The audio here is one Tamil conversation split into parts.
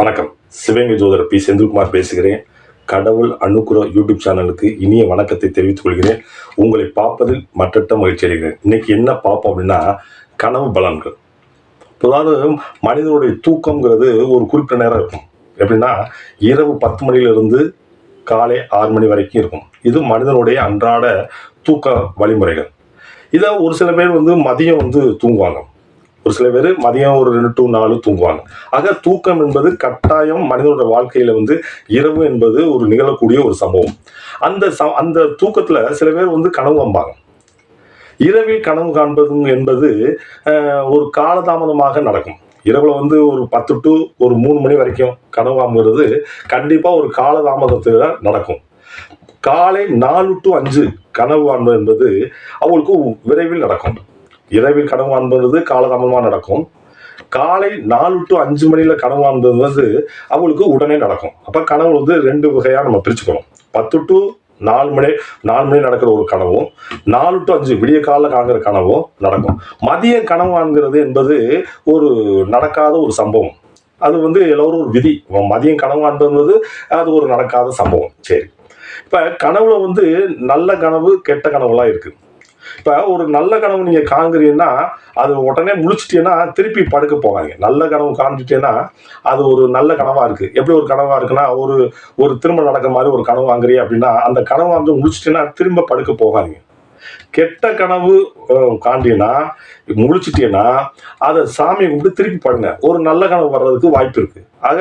வணக்கம். சிவகங்கை ஜோதர் பி. செந்தில்குமார் பேசுகிறேன். கடவுள் அணுக்குற யூடியூப் சேனலுக்கு இனிய வணக்கத்தை தெரிவித்துக் கொள்கிறேன். உங்களை பார்ப்பதில் மற்றட்ட மகிழ்ச்சி அடைகிறேன். இன்னைக்கு என்ன பார்ப்போம் அப்படின்னா கனவு பலன்கள். அதாவது மனிதனுடைய தூக்கங்கிறது ஒரு குறிப்பிட்ட நேரம் இருக்கும். எப்படின்னா இரவு பத்து மணியிலிருந்து காலை ஆறு மணி வரைக்கும் இருக்கும். இது மனிதனுடைய அன்றாட தூக்க வழிமுறைகள். இதை ஒரு சில பேர் வந்து மதியம் வந்து தூங்குவாங்க. ஒரு சில பேர் மதியம் ஒரு ரெண்டு டூ நாலு தூங்குவாங்க. ஆக தூக்கம் என்பது கட்டாயம் மனிதனோட வாழ்க்கையில வந்து இரவு என்பது ஒரு நிகழக்கூடிய ஒரு சம்பவம். அந்த ச அந்த தூக்கத்துல சில பேர் வந்து கனவு காண்பாங்க. இரவில் கனவு காண்பது என்பது ஒரு காலதாமதமாக நடக்கும். இரவுல வந்து ஒரு பத்து டு ஒரு மூணு மணி வரைக்கும் கனவு காண்பது கண்டிப்பா ஒரு காலதாமதத்தில் நடக்கும். காலை நாலு டு அஞ்சு கனவு காண்பது என்பது அவங்களுக்கு விரைவில் நடக்கும். இரவில் கனவு காண்பது காலதாமதமாக நடக்கும். காலை நாலு டு அஞ்சு மணியில் கனவு காண்பது அவங்களுக்கு உடனே நடக்கும். அப்போ கனவு வந்து ரெண்டு வகையாக நம்ம பிரிச்சுக்கிறோம் பத்து டு நாலு மணி நாலு மணி நடக்கிற ஒரு கனவும் நாலு டு அஞ்சு விடிய காலைல காண்கிற கனவும் நடக்கும். மதிய கனவு என்பது ஒரு நடக்காத ஒரு சம்பவம். அது வந்து எல்லோரும் ஒரு விதி. மதியம் கனவு காண்பது அது ஒரு நடக்காத சம்பவம். சரி. இப்போ கனவுல வந்து நல்ல கனவு கெட்ட கனவுலாம் இருக்குது இப்போ ஒரு நல்ல கனவு நீங்கள் காண்கிறீங்கன்னா அது உடனே முழிச்சிட்டீங்கன்னா திருப்பி படுக்க போகாதீங்க. நல்ல கனவு காமிச்சிட்டேன்னா அது ஒரு நல்ல கனவாக இருக்குது எப்படி ஒரு கனவாக இருக்குன்னா ஒரு ஒரு திரும்ப நடக்கிற மாதிரி ஒரு கனவு வாங்குறீங்க அப்படின்னா அந்த கனவு வந்து முழிச்சிட்டேன்னா திரும்ப படுக்க போகாதீங்க. கெட்ட கனவு அஹ், காண்டீங்கன்னா முழிச்சிட்டீங்கன்னா அதை சாமி கும்பிட்டு திருப்பி படுங்க. ஒரு நல்ல கனவு வர்றதுக்கு வாய்ப்பு இருக்கு. ஆக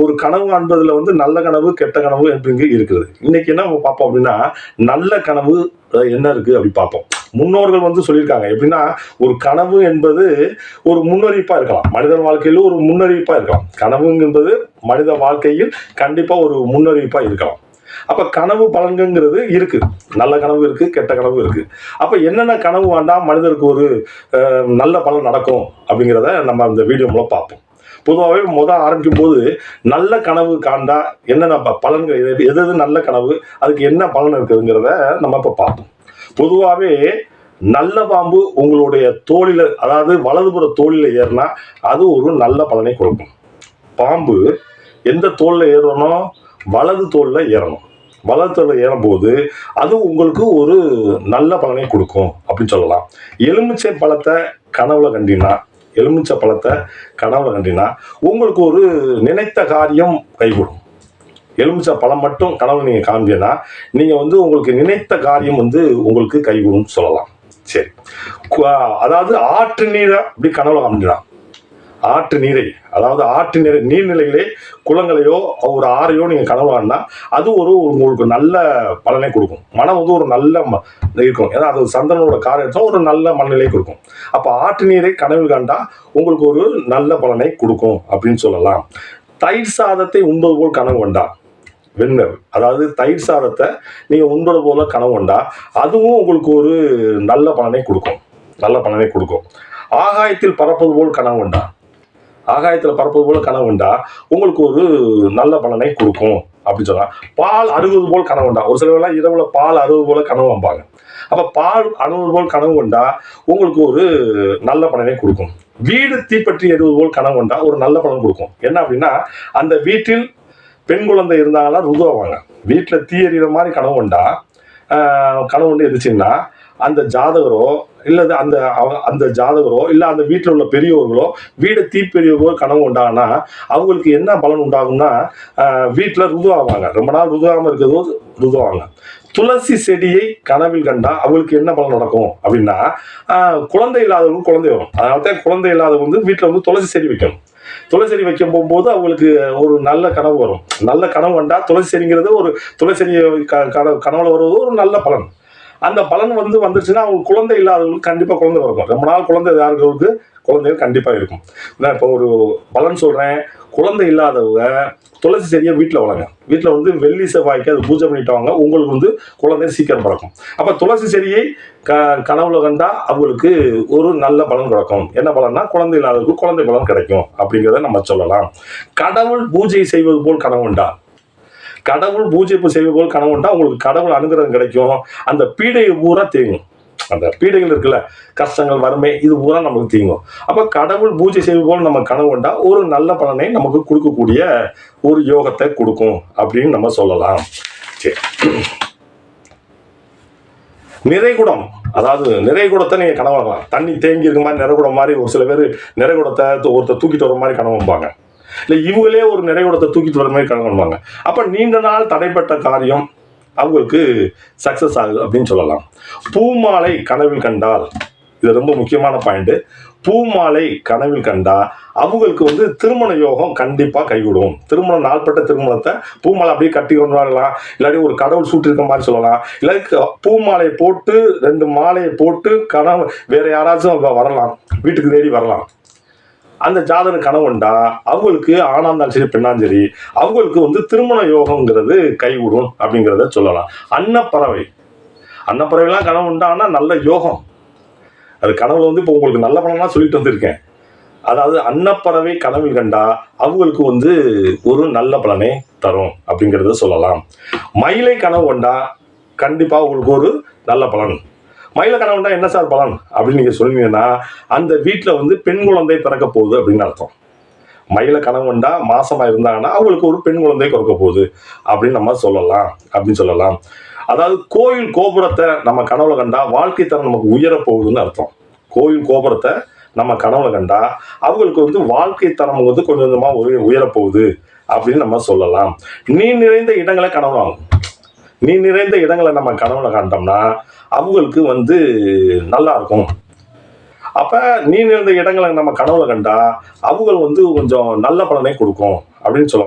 ஒரு கனவு காண்பதில் வந்து நல்ல கனவு கெட்ட கனவு என்று இங்கே இருக்கிறது இன்னைக்கு என்ன பார்ப்போம் அப்படின்னா நல்ல கனவு என்ன இருக்கு அப்படி பார்ப்போம். முன்னோர்கள் வந்து சொல்லியிருக்காங்க. எப்படின்னா ஒரு கனவு என்பது ஒரு முன்னறிப்பாக இருக்கலாம். மனிதன் வாழ்க்கையில் ஒரு முன்னறிப்பாக இருக்கலாம். கனவு என்பது மனித வாழ்க்கையில் கண்டிப்பாக ஒரு முன்னறிப்பாக இருக்கலாம். அப்போ கனவு பலன்கிறது இருக்குது நல்ல கனவு இருக்குது கெட்ட கனவு இருக்குது அப்போ என்னென்ன கனவு வேண்டாம் மனிதருக்கு ஒரு நல்ல பலன் நடக்கும் அப்படிங்கிறத நம்ம அந்த வீடியோ மூலம் பார்ப்போம். பொதுவாகவே மொதல் ஆரம்பிக்கும் போது நல்ல கனவு காண்டா என்னென்ன ப- பலன்கள் எது எது எது நல்ல கனவு அதுக்கு என்ன பலன் இருக்குதுங்கிறத நம்ம இப்போ பார்ப்போம். பொதுவாகவே நல்ல பாம்பு உங்களுடைய தோளில் அதாவது வலதுபுற தோளில ஏறினா அது ஒரு நல்ல பலனை கொடுக்கும். பாம்பு எந்த தோளில் ஏறணும் வலது தோல்ல ஏறணும். வலது தோல்ல ஏறும்போது அது உங்களுக்கு ஒரு நல்ல பலனை கொடுக்கும் அப்படின்னு சொல்லலாம். எலுமிச்சை பழத்தை கனவுல கண்டினா எலுமிச்சை பழத்தை கனவுல கண்டினா உங்களுக்கு ஒரு நினைத்த காரியம் கைகூடும். எலுமிச்சை பழம் மட்டும் கனவு நீங்கள் காண்பீங்கன்னா நீங்கள் வந்து உங்களுக்கு நினைத்த காரியம் வந்து உங்களுக்கு கைகூடும் சொல்லலாம். சரி. கு- அதாவது ஆற்று நீரை அப்படி கனவுல காண்பிக்கலாம் ஆற்று நீரை அதாவது ஆற்று நீரை நீர்நிலைகளே குளங்களையோ ஒரு ஆறையோ நீங்கள் கனவு அது ஒரு உங்களுக்கு நல்ல பலனை கொடுக்கும். மனம் வந்து ஒரு நல்ல ம- இருக்கும். ஏன்னா அது சந்திரனோட காரியத்தை ஒரு நல்ல மனநிலை கொடுக்கும். அப்போ ஆற்று நீரை கனவில் கண்டா உங்களுக்கு ஒரு நல்ல பலனை கொடுக்கும் அப்படின்னு சொல்லலாம். தயிர் சாதத்தை உண்பது போல் கனவு கண்டா வெண்மை அதாவது தயிர் சாதத்தை நீங்க உண்பது போல கனவுண்டா அதுவும் உங்களுக்கு ஒரு நல்ல பலனை கொடுக்கும். நல்ல பலனை கொடுக்கும். ஆகாயத்தில் பறப்பது போல் கனவுண்டா ஆகாயத்தில் பறப்பது போல் கனவுண்டா உங்களுக்கு ஒரு நல்ல பலனை கொடுக்கும் அப்படின்னு சொல்லலாம் பால் அருகுவது போல் கனவுண்டா ஒரு சிலவெல்லாம் இரவுல பால் அறுபது போல கனவு வைப்பாங்க அப்ப பால் அணுவது போல் கனவு கண்டா உங்களுக்கு ஒரு நல்ல பலனை கொடுக்கும். வீடு தீப்பற்றி எறிவது போல் கனவு கண்டா ஒரு நல்ல பலன் கொடுக்கும். என்ன அப்படின்னா அந்த வீட்டில் பெண் குழந்தை இருந்தாங்கன்னா ருதுவாங்க வீட்டில் தீ எறிகிற மாதிரி கனவு உண்டா? கனவு ஒன்று எதிர்ச்சின்னா அந்த ஜாதகரோ இல்லை அந்த அந்த ஜாதகரோ இல்லை அந்த வீட்டில் உள்ள பெரியவர்களோ வீடை தீப்பெரியவர்களோ கனவு உண்டானா அவங்களுக்கு என்ன பலன் உண்டாகும்னா வீட்டில் ருதுவாவாங்க ரொம்ப நாள் ருதுவாகாமல் இருக்கிறதோ ருதுவாங்க துளசி செடியை கனவில் கண்டா அவங்களுக்கு என்ன பலன் நடக்கும் அப்படின்னா குழந்தை இல்லாதவங்களுக்கு குழந்தை வரும். அதனால தான் குழந்தை இல்லாதவங்க வந்து வீட்டில் வந்து துளசி செடி வைக்கணும். துளசி செடி வைக்க போகும்போது அவங்களுக்கு ஒரு நல்ல கனவு வரும். நல்ல கனவு கண்டா துளசி செடிங்கிறது ஒரு துளசி செடி க- கனவு கனவுல வருவது ஒரு நல்ல பலன். அந்த பலன் வந்து வந்துச்சுன்னா அவங்க குழந்தை இல்லாதவங்களுக்கு கண்டிப்பாக குழந்தை இருக்கும் ரொம்ப நாள் குழந்தை யாருக்கு குழந்தைகள் கண்டிப்பாக இருக்கும். நான் இப்போ ஒரு பலன் சொல்கிறேன் குழந்தை இல்லாதவங்க துளசி செடியை வீட்டில் வளங்க வீட்டில் வந்து வெள்ளி செவ்வாய்க்கு அது பூஜை பண்ணிட்டு வாங்க உங்களுக்கு வந்து குழந்தை சீக்கிரம் பிறக்கும். அப்போ துளசி செடியை க கனவுல கண்டா அவங்களுக்கு ஒரு நல்ல பலன் கிடைக்கும். என்ன பலன்னா குழந்தை இல்லாதவருக்கு குழந்தை பலன் கிடைக்கும் அப்படிங்கிறத நம்ம சொல்லலாம். கடவுள் பூஜை செய்வது போல் கனவுண்டா கடவுள் பூஜை செய்வது போல் கனவுண்டா உங்களுக்கு கடவுள் அனுகிரகம் கிடைக்கும். அந்த பீடையை பூரா தேங்கும். அந்த பீடைகள் இருக்குல்ல கஷ்டங்கள் வறுமை இது பூரா நமக்கு தீங்கும். அப்போ கடவுள் பூஜை செய்வது போல் நம்ம கனவு கொண்டா ஒரு நல்ல பலனை நமக்கு கொடுக்கக்கூடிய ஒரு யோகத்தை கொடுக்கும் அப்படின்னு நம்ம சொல்லலாம். சரி. நிறைகுடம். அதாவது நிறைகுடத்தை நீங்கள் கனவாகலாம் தண்ணி தேங்கி இருக்க மாதிரி நிறைகுடம் மாதிரி ஒரு சில பேர் நிறைகுடத்தை ஒருத்தர் தூக்கிட்டு வர மாதிரி கனவு இல்லை இவங்களே ஒரு நிறைகுடத்தை தூக்கிட்டு வர மாதிரி கனவு அப்போ நீண்ட நாள் தடைப்பட்ட காரியம் அவங்களுக்கு சக்ஸஸ் ஆகுது அப்படின்னு சொல்லலாம். பூமாலை கனவில் கண்டால் இது ரொம்ப முக்கியமான பாயிண்ட் பூமாலை கனவில் கண்டா அவங்களுக்கு வந்து திருமண யோகம் கண்டிப்பாக கைவிடும் திருமணம் நாள்பட்ட திருமணத்தை பூமாலை அப்படியே கட்டி கொண்டு வரலாம் இல்லாட்டி ஒரு கடவுள் சூட்டிருக்க மாதிரி சொல்லலாம். இல்லாட்டி பூமாலை போட்டு ரெண்டு மாலையை போட்டு கனவு வேற யாராச்சும் வரலாம். வீட்டுக்கு தேடி வரலாம். அந்த ஜாதக கணவன்டா அவங்களுக்கு ஆணா இருந்தாலும் சரி பெண்ணாலும் சரி அவங்களுக்கு வந்து திருமண யோகங்கிறது கைவிடும் அப்படிங்கிறத சொல்லலாம். அன்னப்பறவை. அன்னப்பறவைலாம் கனவு உண்டானா நல்ல யோகம். அது கனவுல வந்து இப்போ உங்களுக்கு நல்ல பலனா சொல்லிட்டு வந்திருக்கேன். அதாவது அன்னப்பறவை கனவில் கண்டா அவங்களுக்கு வந்து ஒரு நல்ல பலனை தரும் அப்படிங்கிறத சொல்லலாம். மயிலை கனவு கொண்டா கண்டிப்பாக உங்களுக்கு ஒரு நல்ல பலன். மயிலை கனவு என்ன சார் பலன் அப்படின்னு நீங்கள் சொன்னீங்கன்னா அந்த வீட்டில் வந்து பெண் குழந்தை பிறக்க போகுது அப்படின்னு அர்த்தம். மயில கனவு கொண்டா மாசமா இருந்தாங்கன்னா அவங்களுக்கு ஒரு பெண் குழந்தை பிறக்க போகுது அப்படின்னு நம்ம சொல்லலாம் அப்படின்னு சொல்லலாம். அதாவது கோயில் கோபுரத்தை நம்ம கனவுல கண்டா வாழ்க்கை தரம் நமக்கு உயர போகுதுன்னு அர்த்தம். கோயில் கோபுரத்தை நம்ம கனவுல கண்டா அவங்களுக்கு வந்து வாழ்க்கை தரம் வந்து கொஞ்சம் கொஞ்சமா உயர உயரப் போகுது அப்படின்னு நம்ம சொல்லலாம். நீர் நிறைந்த இடங்களை ஆகும். நீ நிறைந்த இடங்களை நம்ம கனவுல கண்டோம்னா அவங்களுக்கு வந்து நல்லா இருக்கும். அப்ப நீ நிறைந்த இடங்களை நம்ம கனவுல கண்டா அவங்க வந்து கொஞ்சம் நல்ல பலனை கொடுக்கும் அப்படின்னு சொல்லுவாங்க